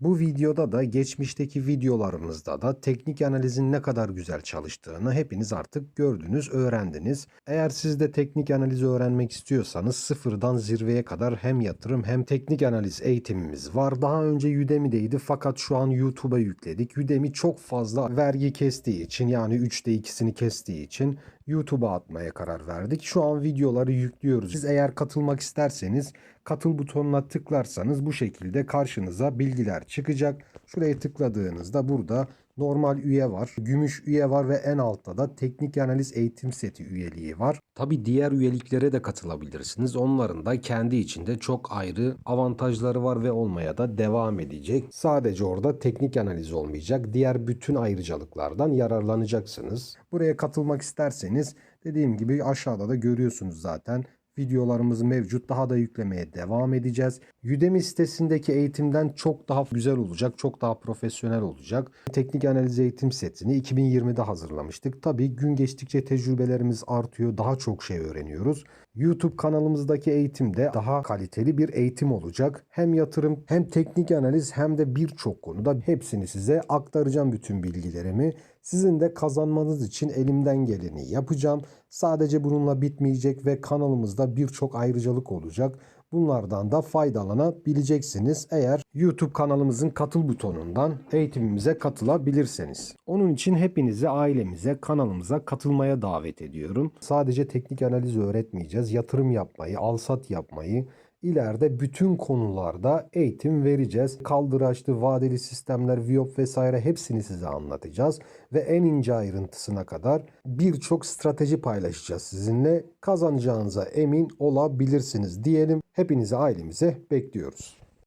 Bu videoda da geçmişteki videolarımızda da teknik analizin ne kadar güzel çalıştığını hepiniz artık gördünüz, öğrendiniz. Eğer siz de teknik analizi öğrenmek istiyorsanız sıfırdan zirveye kadar hem yatırım hem teknik analiz eğitimimiz var. Daha önce Udemy'deydi fakat şu an YouTube'a yükledik. Udemy çok fazla vergi kestiği için yani 3'te 2'sini kestiği için YouTube'a atmaya karar verdik. Şu an videoları yüklüyoruz. Siz eğer katılmak isterseniz katıl butonuna tıklarsanız bu şekilde karşınıza bilgiler çıkacak. Şuraya tıkladığınızda burada normal üye var, gümüş üye var ve en altta da teknik analiz eğitim seti üyeliği var. Tabi diğer üyeliklere de katılabilirsiniz. Onların da kendi içinde çok ayrı avantajları var ve olmaya da devam edecek. Sadece orada teknik analiz olmayacak. Diğer bütün ayrıcalıklardan yararlanacaksınız. Buraya katılmak isterseniz dediğim gibi aşağıda da görüyorsunuz zaten videolarımız mevcut. Daha da yüklemeye devam edeceğiz. Udemy sitesindeki eğitimden çok daha güzel olacak, çok daha profesyonel olacak. Teknik analiz eğitim setini 2020'de hazırlamıştık. Tabii gün geçtikçe tecrübelerimiz artıyor, daha çok şey öğreniyoruz. YouTube kanalımızdaki eğitimde daha kaliteli bir eğitim olacak. Hem yatırım hem teknik analiz hem de birçok konuda hepsini size aktaracağım bütün bilgilerimi. Sizin de kazanmanız için elimden geleni yapacağım. Sadece bununla bitmeyecek ve kanalımızda birçok ayrıcalık olacak. Bunlardan da faydalanabileceksiniz eğer YouTube kanalımızın katıl butonundan eğitimimize katılabilirseniz. Onun için hepinizi ailemize, kanalımıza katılmaya davet ediyorum. Sadece teknik analiz öğretmeyeceğiz. Yatırım yapmayı, alsat yapmayı, İleride bütün konularda eğitim vereceğiz. Kaldıraçlı, vadeli sistemler, VIOP vesaire hepsini size anlatacağız. Ve en ince ayrıntısına kadar birçok strateji paylaşacağız sizinle. Kazanacağınıza emin olabilirsiniz diyelim. Hepinizi ailemize bekliyoruz.